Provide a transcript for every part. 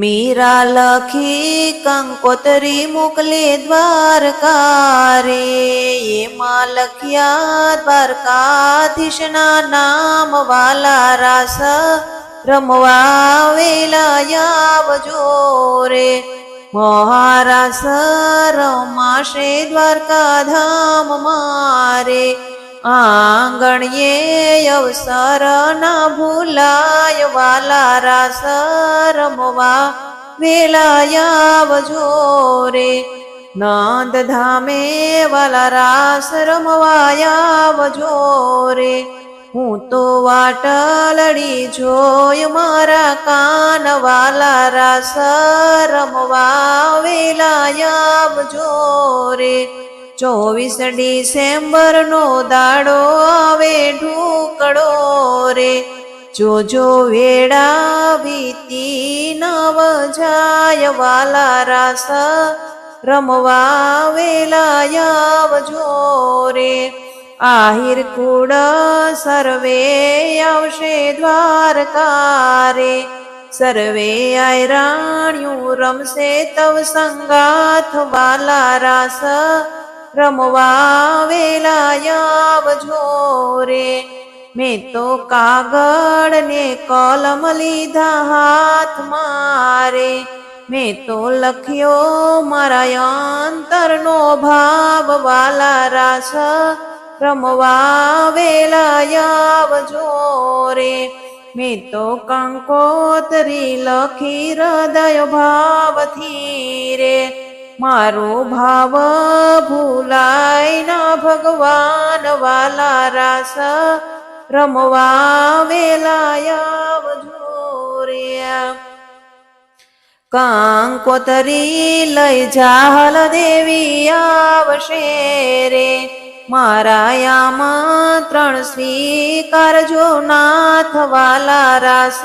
મીરા લખી કંકોતરી મોકલે દ્વારકારે, એમાં લખ્યા દ્વારકાધીશના નામ વાલા રાસ રમવા વેલા આવજો રે. મહારાસ રમાશે દ્વારકા ધામ મારે આંગણીએ અવસર ના ભૂલાય વાલા રાસ રમવા વેલાયાવજો રે. નંદ ધામે વાલા રાસ રમવાયાવજો રે. હું તો વાટ લડી જોય મારા કાન વાલા રાસ રમવા વેલાયાવજો રે. ચોવીસ ડિસેમ્બર નો દાડો આવે ઢૂકડો રે. જોજો વેડા વીતી નવ જાય વાલા રાસ રમવા વેલાયાવજો રે. આહિર કુડ સર્વે આવશે દ્વારકારે. સર્વે આયરાણ્યું રમશે તવ સંગાથ વાલા રાસ રમવા વેલાયાવજો રે મેં તો કાગળ ને કલમ લીધા હાથ મારે મેં તો લખ્યો મારા અંતરનો ભાવ વાલા રાસ. રમવા વેલાયાવજો રે મેં તો કંકોતરી લખી હૃદય ભાવથી રે મારો ભાવ ભૂલાય ના ભગવાન વાલા રાસ. રમવા વેલાયા રે કાંકોતરી લઈ જાહલ દેવી આવશે રે. મારા આમંત્રણ સ્વીકારજો નાથ વાલા રાસ.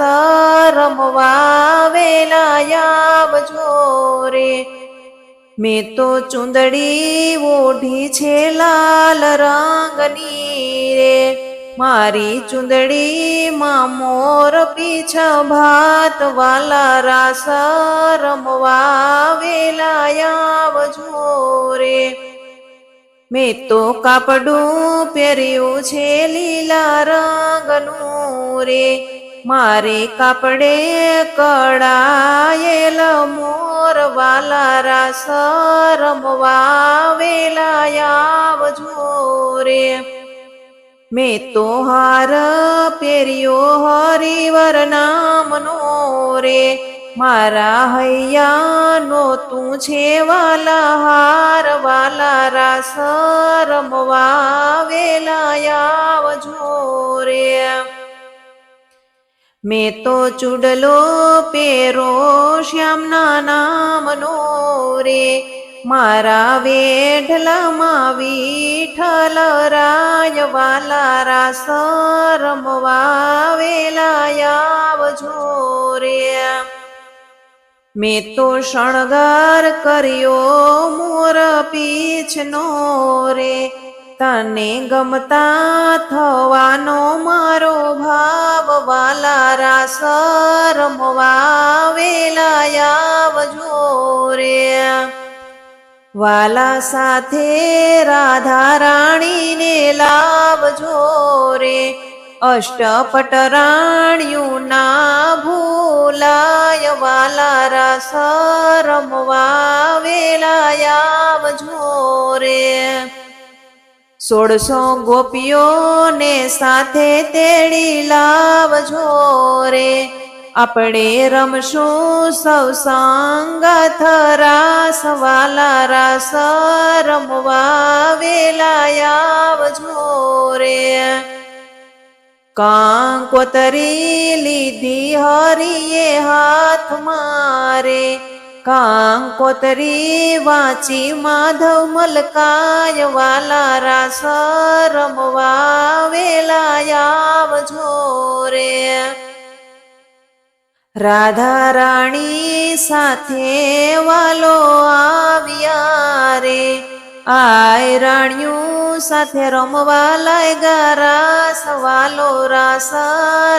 રમવા વેલાયાવજો રે મેં તો ચુંદડી ઓઢી છે લાલ રંગની રે. મારી ચુંદડીમાં મોર પીછ ભાત વાલા રાસ રમવા વેલાયાવજો રે. મેં તો કાપડું પહેર્યું છે લીલા રંગનું રે. મારે કાપડે કડાયેલ મોર વાલા રાસ રમવા વેલાયાવજો રે. મેં તો હાર પહેર્યો હરિવર નામનો રે. મારા હૈયાનો તું છે વાલા હાર વાલા રાસ રમવા વેલાયાવજો રે. મેં તો ચૂડલો પેરો શ્યામના નામનો રે. મારા વેઢલામાં વિઠલ રાય વાલા રાસ રમવા વેલાયાવજો રે. મેં તો શણગાર કર્યો મોર પીછનો રે. તને ગમતા થવાનો મારો ભાવ વાલા રાસ રમવા વેલાયાવજો રે. વાલા સાથે રાધા રાણીને લાવજો રે. અષ્ટપટ રાણ્યું ના ભૂલાય વાલા રાસ રમવા વેલાયાવજો રે. સોળસો ગોપીઓને સાથે તેડી લાવજો રે. આપણે રમશું સૌ સંગત રાસ વાલા રાસ રમવા વેલાયાવજો રે. કાંકોતરી લીધી હરિયે હાથ મારે કાંકોતરી વાંચી માધવ મલકાય વાલા રાસ રમવા વેલાયાવજો રે. રાધા રાણી સાથે વાલો આવ્યા રે. આય રાણિયું સાથે રમવા લાગ્યા રાસ, વાલો રાસ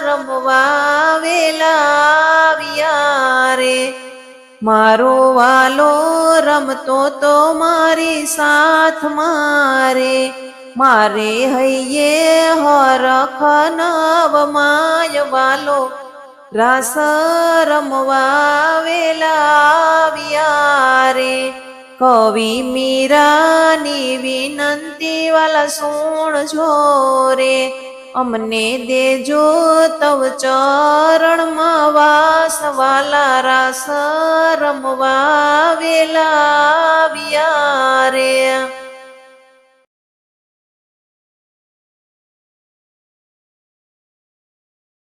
રમવા વેલા આવ્યા મારો વાલો રમતો તો મારી સાથ મારે. મારે હૈયે હરખ નવ માય વાલો. રાસ રમવા વેલા રે. કવિ મીરાની વિનંતી વાલા સુણ છો રે અમને દેજો તવ ચરણમાં વાસ વાલા રાસ રમવા વેલા.